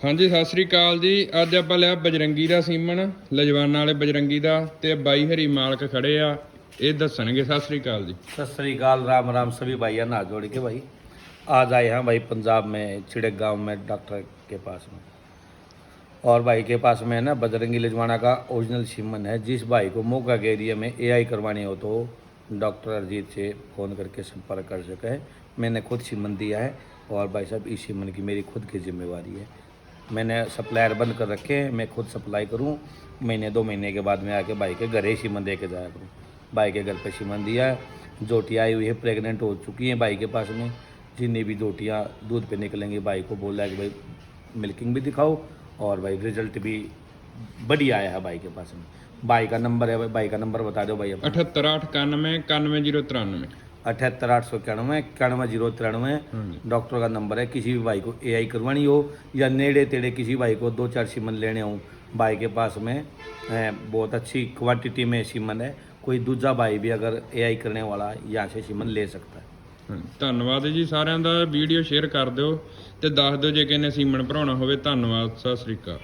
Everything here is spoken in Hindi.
ਹਾਂਜੀ ਸਤਿ ਸ੍ਰੀ ਅਕਾਲ ਜੀ ਅੱਜ ਆਪਾਂ ਲਿਆ ਬਜਰੰਗੀ ਦਾ ਸੀਮਨ ਲਜਵਾਨਾ ਵਾਲੇ ਬਜਰੰਗੀ ਦਾ ਤੇ ਬਾਈ ਹਰੀ ਮਾਲਕ ਖੜੇ ਆ ਇਹ ਦੱਸਣਗੇ ਸਤਿ ਸ੍ਰੀ ਅਕਾਲ ਜੀ सत श्रीकाल राम राम सभी भाई हाथ जोड़ के भाई आज आए हैं भाई पंजाब में चिड़क गांव में डॉक्टर के पास में और भाई के पास में ना बजरंगी लिजवाना का ओरिजिनल सिमन है जिस भाई को मौका के एरिया में एआई करवानी हो तो डॉक्टर अरजीत से फ़ोन करके संपर्क कर सके है मैंने खुद सिमन दिया है और भाई साहब इस सिमन की मेरी खुद की जिम्मेवारी है मैंने सप्लायर बंद कर रखे हैं, मैं खुद सप्लाई करूँ। महीने, दो महीने के बाद मैं आके भाई के घर ही सीमन दे के जाया करूँ। भाई के घर पे सीमन दिया है जोटियाँ आई हुई है प्रेगनेंट हो चुकी हैं भाई के पास में। जितनी भी जोटियाँ दूध पे निकलेंगी, भाई को बोला कि भाई मिल्किंग भी दिखाओ और भाई रिज़ल्ट भी बढ़िया आया है भाई के पास में। भाई का नंबर है, भाई का नंबर बता दो भाई अपना। 7891 91093 अठहत्तर आठ सौ इक्यानवे इक्यानवे जीरो तिरानवे ਹਾਂਜੀ डॉक्टर का नंबर है किसी भी भाई को एआई करवानी हो या नेड़े तेड़े किसी भाई को दो चार सीमन लेने हो भाई के पास में है, बहुत अच्छी क्वांटिटी में सीमन है कोई दूसरा भाई भी अगर एआई करने वाला है, यहाँ से सीमन ले सकता है ਹਾਂਜੀ, ਧੰਨਵਾਦ ਜੀ ਸਾਰਿਆਂ ਦਾ ਵੀਡੀਓ ਸ਼ੇਅਰ ਕਰ ਦਿਓ ਤੇ ਦੱਸ ਦਿਓ ਜੇ ਕਿਸੇ ਨੇ ਸੀਮਨ ਭਰਾਉਣਾ ਹੋਵੇ ਧੰਨਵਾਦ ਸਤਿ ਸ੍ਰੀ ਅਕਾਲ